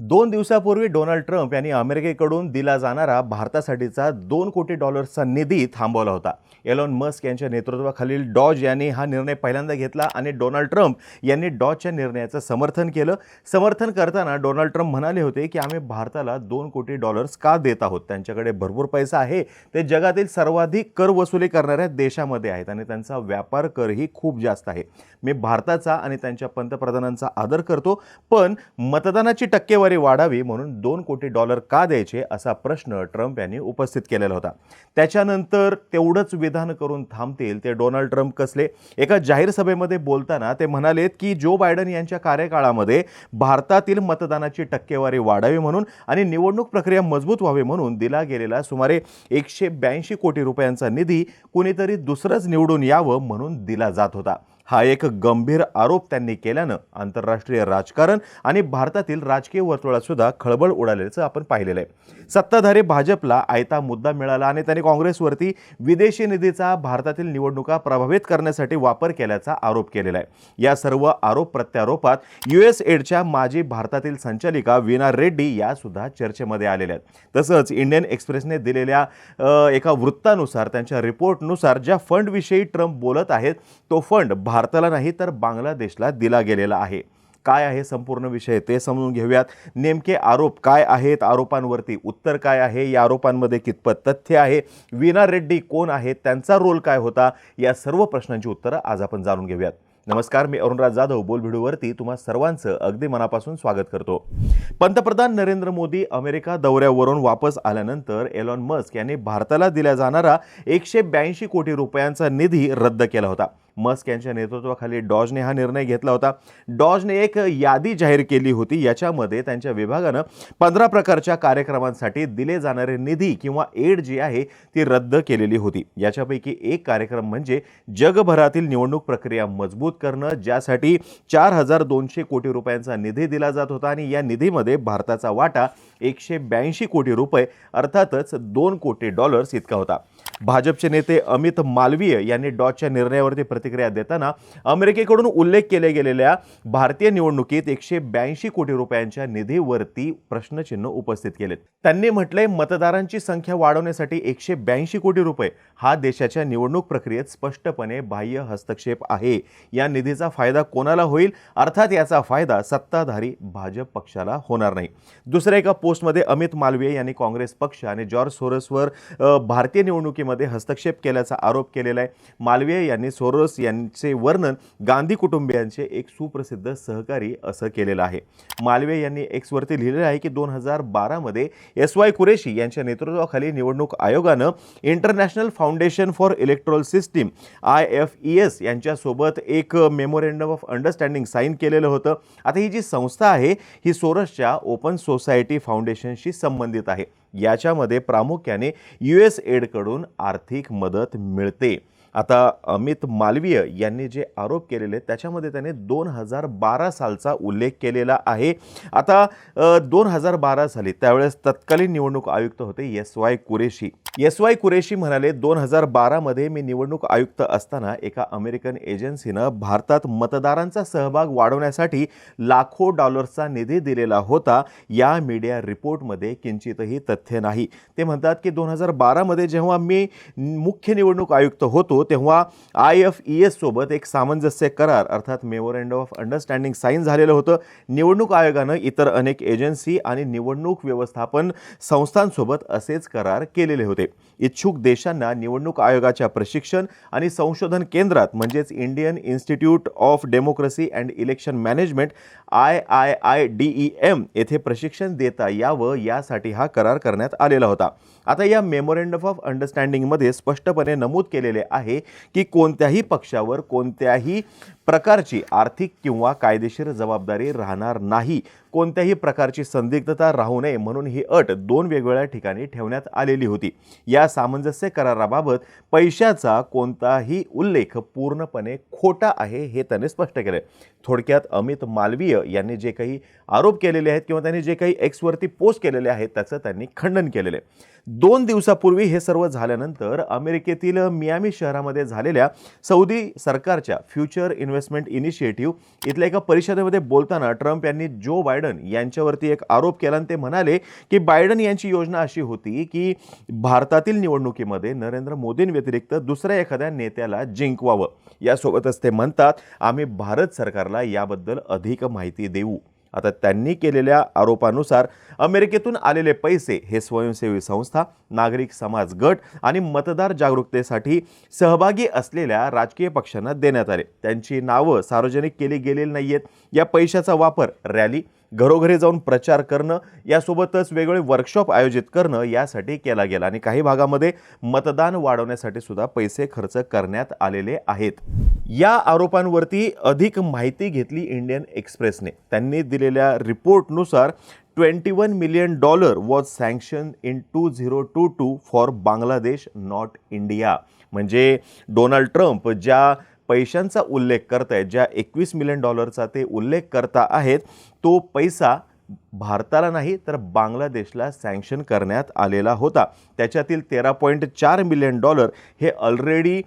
दोन दिवसापूर्वी Donald Trump यांनी अमेरिकेकडून दिला जाणारा भारतासाठीचा दोन कोटी डॉलर्सचा निधी थांबवला होता. एलॉन मस्क यांच्या नेतृत्वाखालील डॉज यांनी हा निर्णय पहिल्यांदा घेतला आणि डोनाल्ड ट्रम्प यांनी डॉजच्या निर्णयाचं समर्थन केलं. समर्थन करताना डोनाल्ड ट्रम्प म्हणाले होते की आम्ही भारताला दोन कोटी डॉलर्स का देत आहोत? त्यांच्याकडे भरपूर पैसा आहे. ते जगातील सर्वाधिक कर वसुली करणाऱ्या देशामध्ये आहेत आणि त्यांचा व्यापार करही खूप जास्त आहे. मी भारताचा आणि त्यांच्या पंतप्रधानांचा आदर करतो पण मतदानाची टक्केवारी वाढावी म्हणून दोन कोटी डॉलर का द्यायचे असा प्रश्न ट्रम्प यांनी उपस्थित केलेला होता. त्याच्यानंतर तेवढंच विधान करून थांबतील ते डोनाल्ड ट्रम्प कसले? एका जाहीर सभेमध्ये बोलताना ते म्हणालेत की जो बायडन यांच्या कार्यकाळामध्ये भारतातील मतदानाची टक्केवारी वाढावी म्हणून आणि निवडणूक प्रक्रिया मजबूत व्हावी म्हणून दिला गेलेला सुमारे एकशे ब्याऐंशी कोटी रुपयांचा निधी कुणीतरी दुसरंच निवडून यावं म्हणून दिला जात होता. हा एक गंभीर आरोप त्यांनी केल्यानं आंतरराष्ट्रीय राजकारण आणि भारतातील राजकीय वर्तुळातसुद्धा खळबळ उडाल्याचं आपण पाहिलेलं आहे. सत्ताधारी भाजपला आयता मुद्दा मिळाला आणि त्यांनी काँग्रेसवरती विदेशी निधीचा भारतातील निवडणुका प्रभावित करण्यासाठी वापर केल्याचा आरोप केलेला आहे. या सर्व आरोप प्रत्यारोपात यू एस एडच्या माजी भारतातील संचालिका वीना रेड्डी या सुद्धा चर्चेमध्ये आलेल्या आहेत. तसंच इंडियन एक्सप्रेसने दिलेल्या एका वृत्तानुसार त्यांच्या रिपोर्टनुसार ज्या फंडविषयी ट्रम्प बोलत आहेत तो फंड भारताला नाही तर बांगलादेशला दिला गेलेला आहे. काय आहे संपूर्ण विषय? ते समजून घेऊयात. नेमके आरोप काय आहेत? आरोपांवरती उत्तर काय आहे? या आरोपांमध्ये कितपत तथ्य आहे? वीणा रेड्डी कोण आहेत? त्यांचा रोल काय होता? या सर्व प्रश्नांची उत्तरं आज आपण जाणून घेऊयात. नमस्कार मी अरुणराज जाधव. बोल व्हिडिओवरती तुम्हा सर्वांचं अगदी मनापासून स्वागत करतो. पंतप्रधान नरेंद्र मोदी अमेरिका दौऱ्यावरून वापस आल्यानंतर एलॉन मस्क यांनी भारताला दिल्या जाणारा एकशे ब्याऐंशी कोटी रुपयांचा निधी रद्द केला होता. मस्क यांच्या नेतृत्वाखाली डॉजने हा निर्णय घेतला होता. डॉजने एक यादी जाहीर केली होती. याच्यामध्ये त्यांच्या विभागानं पंधरा प्रकारच्या कार्यक्रमांसाठी दिले जाणारे निधी किंवा एड जी आहे ती रद्द केलेली होती. याच्यापैकी एक कार्यक्रम म्हणजे जगभरातील निवडणूक प्रक्रिया मजबूत करणं ज्यासाठी चार हजार दोनशे कोटी रुपयांचा निधी दिला जात होता आणि या निधीमध्ये भारताचा वाटा एकशे ब्याऐंशी कोटी रुपये अर्थातच दोन कोटी डॉलर्स इतका होता. भाजपचे नेते अमित मालवीय यांनी डॉटच्या निर्णयावरती प्रतिक्रिया देताना अमेरिकेकडून उल्लेख केले गेलेल्या भारतीय निवडणुकीत एकशे ब्याऐंशी कोटी रुपयांच्या निधीवरती प्रश्नचिन्ह उपस्थित केलेत त्यांनी म्हटलंय मतदारांची संख्या वाढवण्यासाठी एकशे ब्याऐंशी कोटी रुपये हा देशाच्या निवडणूक प्रक्रियेत स्पष्टपणे बाह्य हस्तक्षेप आहे. या निधीचा फायदा कोणाला होईल? अर्थात याचा फायदा सत्ताधारी भाजप पक्षाला होणार नाही. दुसऱ्या एका पोस्टमध्ये अमित मालवीय यांनी काँग्रेस पक्ष आणि जॉर्ज सोरसवर भारतीय निवडणुकी निवडणुकीमध्ये हस्तक्षेप केल्याचा आरोप केलेला आहे. मालवीय यांनी सोरोस यांचे वर्णन गांधी कुटुंबियांचे एक सुप्रसिद्ध सहकारी असं केलेलं आहे. मालवीय यांनी एक्सवरती लिहिलेलं आहे की दोन हजार बारामध्ये एस वाय कुरेशी यांच्या नेतृत्वाखाली निवडणूक आयोगानं international foundation for electoral system I F E S यांच्यासोबत एक मेमोरेंडम ऑफ अंडरस्टँडिंग साईन केलेलं होतं. आता ही जी संस्था आहे ही सोरसच्या ओपन सोसायटी फाउंडेशनशी संबंधित आहे. याच्यामध्ये प्रामुख्याने यू एस एडकडून आर्थिक मदत मिळते. आता अमित मालवीय यांनी जे आरोप केलेले त्याच्यामध्ये त्याने दोन हजार बारा सालचा उल्लेख केलेला आहे. आता दोन हजार बारा साली त्यावेळेस तत्कालीन निवडणूक आयुक्त होते S Y Qureshi. S Y Qureshi म्हणाले दोन हजार बारामध्ये मी निवडणूक आयुक्त असताना एका अमेरिकन एजन्सीनं भारतात मतदारांचा सहभाग वाढवण्यासाठी लाखो डॉलर्सचा निधी दिलेला होता. या मीडिया रिपोर्टमध्ये किंचितही तथ्य नाही. ते म्हणतात की दोन हजार बारामध्ये जेव्हा मी मुख्य निवडणूक आयुक्त होतो तेव्हा आय एफ ई एस सोबत एक सामंजस्य करार अर्थात मेमोरेंडम ऑफ अंडरस्टँडिंग साईन झालेलं होतं. निवडणूक आयोगानं इतर अनेक एजन्सी आणि निवडणूक व्यवस्थापन संस्थांसोबत असेच करार केलेले होते. इच्छुक देशांना निवडणूक आयोगाच्या प्रशिक्षण आणि संशोधन केंद्रात म्हणजेच Indian institute of democracy and election management I I I D E M येथे प्रशिक्षण देता यावं यासाठी हा करार करण्यात आलेला होता. आता या मेमोरेंडम ऑफ अंडरस्टँडिंगमध्ये स्पष्टपणे नमूद केलेले आहे की कोणत्याही पक्षावर कोणत्याही प्रकारची आर्थिक किंवा कायदेशीर जबाबदारी राहणार नाही. कोणत्याही प्रकारची संदिग्धता राहू नये म्हणून ही अट दोन वेगवेगळ्या ठिकाणी ठेवण्यात आलेली होती. या सामंजस्य कराराबाबत पैशाचा कोणताही उल्लेख पूर्णपणे खोटा आहे हे त्याने स्पष्ट केलं. थोडक्यात अमित मालवीय यांनी जे काही आरोप केलेले आहेत किंवा त्यांनी जे काही एक्सवरती पोस्ट केलेले आहेत त्याचं त्यांनी खंडन केलेलं. आहे दोन दिवसापूर्वी हे सर्व झाल्यानंतर अमेरिकेतील मियामी शहरामध्ये झालेल्या सौदी सरकारच्या फ्युचर इन्व्हेस्ट इन्व्हेस्टमेंट इनिशिएटिव्ह इथल्या एका परिषदेमध्ये बोलताना ट्रम्प यांनी जो बायडन यांच्यावरती एक आरोप केला आणि ते म्हणाले की बायडन यांची योजना अशी होती की भारतातील निवडणुकीमध्ये नरेंद्र मोदींव्यतिरिक्त दुसऱ्या एखाद्या नेत्याला जिंकवावं. यासोबतच ते म्हणतात आम्ही भारत सरकारला याबद्दल अधिक माहिती देऊ. आता त्यांनी केलेल्या आरोपानुसार अमेरिकेतून आलेले पैसे हे स्वयंसेवी संस्था नागरिक समाज गट आणि मतदार जागरूकतेसाठी सहभागी असलेल्या राजकीय पक्षांना देण्यात आले. त्यांची नावं सार्वजनिक केली गेलेली नाही आहेत या पैशाचा वापर रॅली घरोघरी जाऊन प्रचार करणं यासोबतच वेगवेगळे वर्कशॉप आयोजित करणं यासाठी केला गेला. आणि काही भागामध्ये मतदान वाढवण्यासाठी सुद्धा पैसे खर्च करण्यात आलेले आहेत. या आरोपांवरती अधिक माहिती घेतली इंडियन एक्सप्रेसने. त्यांनी दिलेल्या रिपोर्टनुसार twenty one million dollar was sanction in two zero two two for Bangladesh not India म्हणजे डोनाल्ड ट्रम्प ज्या पैशांचा उल्लेख करतायत ज्या एकवीस मिलियन डॉलरचा ते उल्लेख करता आहेत तो पैसा भारताला नाही तर बांगलादेशला सँक्शन करण्यात आलेला होता. त्याच्यातील तेरा पॉईंट चार मिलियन डॉलर हे ऑलरेडी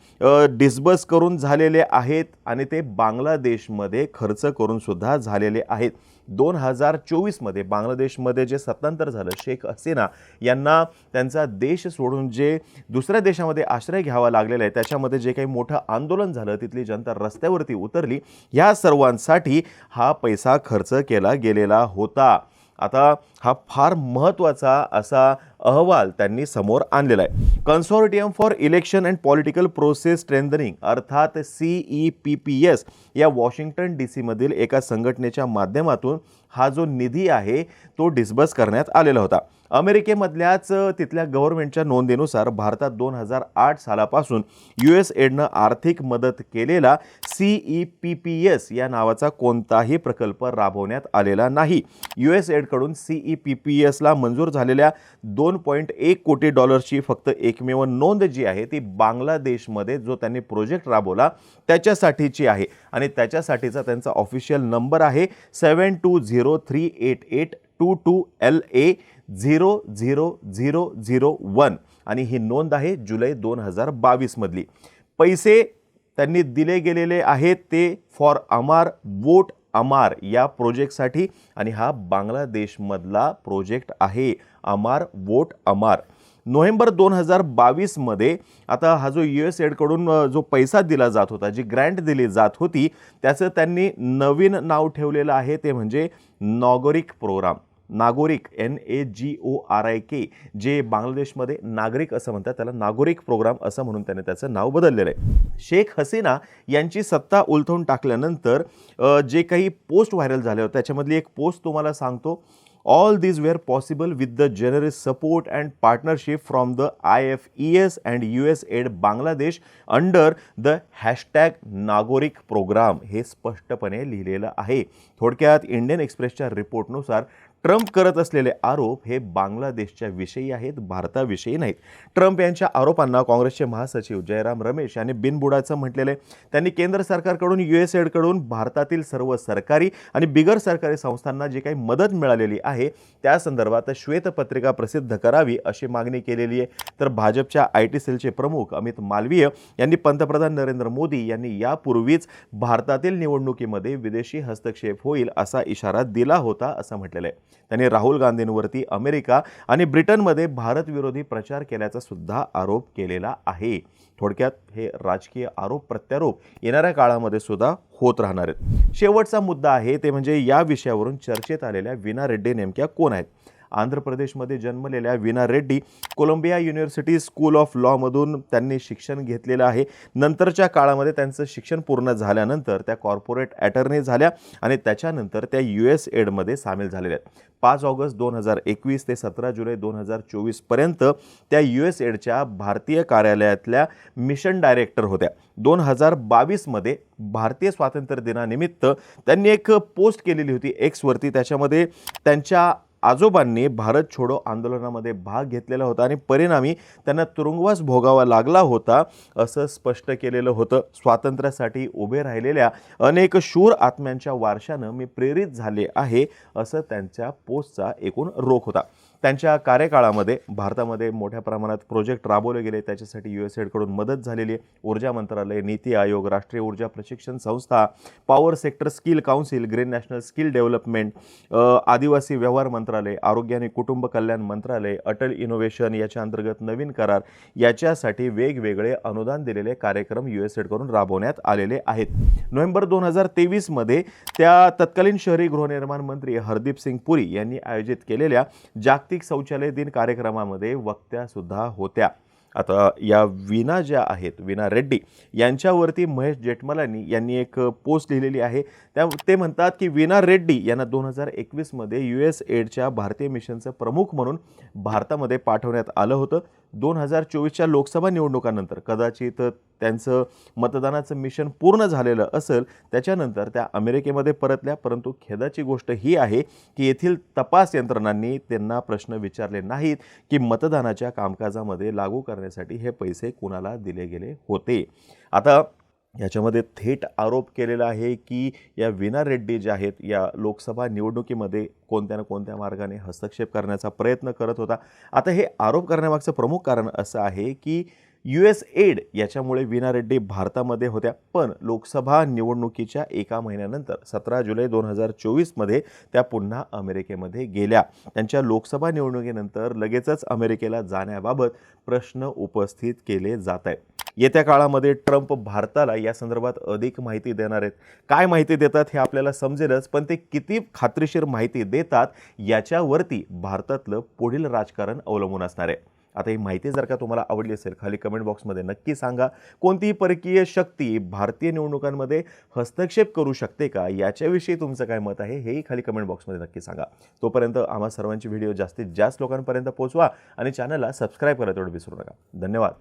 डिस्बर्स करून झालेले आहेत आणि ते बांगलादेशमध्ये खर्च करूनसुद्धा झालेले आहेत. दोन हजार चोवीसमध्ये बांगलादेशमध्ये जे सत्तांतर झालं शेख हसीना यांना त्यांचा देश सोडून जे दुसऱ्या देशामध्ये आश्रय घ्यावा लागलेला आहे त्याच्यामध्ये जे काही मोठं आंदोलन झालं तिथली जनता रस्त्यावरती उतरली ह्या सर्वांसाठी हा पैसा खर्च केला गेलेला होता. आता हा फार महत्त्वाचा असा अहवाल त्यांनी समोर आणलेला आहे. Consortium for election and political process strengthening अर्थात C E P P S या वॉशिंग्टन डी सीमधील एका संघटनेच्या माध्यमातून हा जो निधी आहे तो डिस्बस करण्यात आलेला होता. अमेरिकेमधल्याच तिथल्या गव्हर्नमेंटच्या नोंदीनुसार भारतात दोन हजार आठ सालापासून यू एस एडनं आर्थिक मदत केलेला C E P P S या नावाचा कोणताही प्रकल्प राबवण्यात आलेला नाही. यू एस एडकडून सी ई पी पी एसला मंजूर झालेल्या दोन दोन पॉईंट एक कोटी डॉलर्सची फक्त एकमेव नोंद जी आहे ती बांगलादेशमध्ये जो त्यांनी प्रोजेक्ट राबवला त्याच्यासाठीची आहे. आणि त्याच्यासाठीचा त्यांचा ऑफिशियल नंबर आहे seven two zero three eight eight two two L A zero zero zero zero one. आणि ही नोंद आहे जुलै दोन हजार बावीसमधली. पैसे त्यांनी दिले गेलेले आहेत ते फॉर अमार वोट अमार या प्रोजेक्टसाठी आणि हा बांगलादेशमधला प्रोजेक्ट आहे. अमार वोट अमार. नोव्हेंबर दोन हजार बावीसमध्ये आता हा जो यू एस एडकडून जो पैसा दिला जात होता जी ग्रँट दिली जात होती त्याचं त्यांनी नवीन नाव ठेवलेलं आहे ते म्हणजे नॉगोरिक प्रोग्राम. नागरिक N A G O R I K जे बांगलादेशमध्ये नागरिक असं म्हणतात त्याला नागरिक प्रोग्राम असं म्हणून त्याने त्याचं नाव बदललेलं आहे. शेख हसीना यांची सत्ता उलथवून टाकल्यानंतर जे काही पोस्ट व्हायरल झाले होते त्याच्यामधली एक पोस्ट तुम्हाला सांगतो. All these were possible with the general support and partnership from the I F E S and U S aid Bangladesh under the hashtag Nagorik program हे स्पष्टपणे लिहिलेलं आहे. थोडक्यात इंडियन एक्सप्रेसच्या रिपोर्टनुसार ट्रम्प करत असलेले आरोप हे बांगलादेशच्या विषयी आहेत भारताविषयी नाहीत. ट्रम्प यांच्या आरोपांना काँग्रेसचे महासचिव जयराम रमेश यांनी बिनबुडाचं म्हटलेलं आहे. त्यांनी केंद्र सरकारकडून यू एस एडकडून भारतातील सर्व सरकारी आणि बिगर सरकारी संस्थांना जी काही मदत मिळालेली आहे त्या संदर्भात श्वेतपत्रिका प्रसिद्ध करावी अशी मागणी केलेली आहे. तर भाजपच्या आय टी सेलचे प्रमुख अमित मालवीय यांनी पंतप्रधान नरेंद्र मोदी यांनी यापूर्वीच भारतातील निवडणुकीमध्ये विदेशी हस्तक्षेप होईल असा इशारा दिला होता असं म्हटलेलं आहे. त्यांनी राहुल गांधींवरती अमेरिका आणि ब्रिटनमध्ये भारतविरोधी प्रचार केल्याचा सुद्धा आरोप केलेला आहे. थोडक्यात हे राजकीय आरोप प्रत्यारोप येणाऱ्या काळामध्ये सुद्धा होत राहणार आहेत. शेवटचा मुद्दा आहे ते म्हणजे या विषयावरून चर्चेत आलेल्या विना रेड्डी नेमक्या कोण आहेत? आंध्र प्रदेशमध्ये जन्मलेल्या Veena Reddy Columbia university school of लॉमधून त्यांनी शिक्षण घेतलेलं आहे. नंतरच्या काळामध्ये त्यांचं शिक्षण पूर्ण झाल्यानंतर त्या कॉर्पोरेट ॲटर्नी झाल्या आणि त्याच्यानंतर त्या यू एस एडमध्ये सामील झालेल्या आहेत. पाच ऑगस्ट दोन हजार एकवीस ते सतरा जुलै दोन हजार चोवीसपर्यंत त्या यू एस एडच्या भारतीय कार्यालयातल्या मिशन डायरेक्टर होत्या. दोन हजार बावीसमध्ये भारतीय स्वातंत्र्य दिनानिमित्त त्यांनी एक पोस्ट केलेली होती. एक्सवरती त्याच्यामध्ये त्यांच्या आजोबांनी भारत छोडो आंदोलनामध्ये भाग घेतलेला होता आणि परिणामी त्यांना तुरुंगवास भोगावा लागला होता असं स्पष्ट केलेलं होतं. स्वातंत्र्यासाठी उभे राहिलेल्या अनेक शूर आत्म्यांच्या वारशानं मी प्रेरित झाले आहे असं त्यांच्या पोस्टचा एकूण रोख होता. त्यांच्या कार्यकाळामध्ये भारतामध्ये मोठ्या प्रमाणात प्रोजेक्ट राबवले गेले. त्याच्यासाठी यू एस एडकडून मदत झालेली आहे. ऊर्जा मंत्रालय नीती आयोग राष्ट्रीय ऊर्जा प्रशिक्षण संस्था power sector skill council green national skill development आदिवासी व्यवहार मंत्रालय आरोग्य आणि कुटुंब कल्याण मंत्रालय अटल इनोव्हेशन याच्या अंतर्गत नवीन करार याच्यासाठी वेगवेगळे अनुदान दिलेले कार्यक्रम यू एस एडकडून राबवण्यात आलेले आहेत. नोव्हेंबर दोन हजार तेवीसमध्ये त्या तत्कालीन शहरी गृहनिर्माण मंत्री हरदीप सिंग पुरी यांनी आयोजित केलेल्या जागतिक शौचालय दिन कार्यक्रमामध्ये वक्त्यासुद्धा होत्या. आता या विना ज्या आहेत विना रेड्डी यांच्यावरती महेश जेठमलानी यांनी एक पोस्ट लिहिलेली आहे. त्या ते म्हणतात की विना रेड्डी यांना दोन हजार एकवीसमध्ये यू एस एडच्या भारतीय मिशनचं प्रमुख म्हणून भारतामध्ये पाठवण्यात आलं होतं. दोन हजार चोवीसच्या लोकसभा निवडणुकानंतर कदाचित त्यांचं मतदानाचं मिशन पूर्ण झालेलं असेल त्याच्यानंतर त्या अमेरिकेमध्ये परतल्या. परंतु खेदाची गोष्ट ही आहे की येथील तपास यंत्रणांनी त्यांना प्रश्न विचारले नाहीत की मतदानाच्या कामकाजामध्ये लागू करण्यासाठी हे पैसे कुणाला दिले गेले होते. आता याच्यामध्ये थेट आरोप केलेला आहे की या विना रेड्डी ज्या आहेत या लोकसभा निवडणुकीमध्ये कोणत्या ना कोणत्या मार्गाने हस्तक्षेप करण्याचा प्रयत्न करत होता. आता हे आरोप करण्यामागचं प्रमुख कारण असं आहे की यू एस एड याच्यामुळे वीणा रेड्डी भारतामध्ये होत्या. पण लोकसभा निवडणुकीच्या एका महिन्यानंतर सतरा जुलै दोन हजार चोवीसमध्ये त्या पुन्हा अमेरिकेमध्ये गेल्या. त्यांच्या लोकसभा निवडणुकीनंतर लगेचच अमेरिकेला जाण्याबाबत प्रश्न उपस्थित केले जात आहेत. येत्या काळामध्ये ट्रम्प भारताला या संदर्भात अधिक माहिती देणार आहेत. काय माहिती देतात हे आपल्याला समजेलच पण ते किती खात्रीशीर माहिती देतात याच्यावरती भारतातलं पुढील राजकारण अवलंबून असणार आहे. आता ही माहिती जर का तुम्हाला आवडली असेल खाली कमेंट बॉक्समध्ये नक्की सांगा. कोणतीही परकीय शक्ती भारतीय निवडणुकांमध्ये हस्तक्षेप करू शकते का? याच्याविषयी तुमचं काय मत आहे हेही खाली कमेंट बॉक्समध्ये नक्की सांगा. तोपर्यंत आम्हा सर्वांची व्हिडिओ जास्तीत जास्त लोकांपर्यंत पोहोचवा आणि चॅनलला सबस्क्राईब करा तेवढं विसरू नका. धन्यवाद.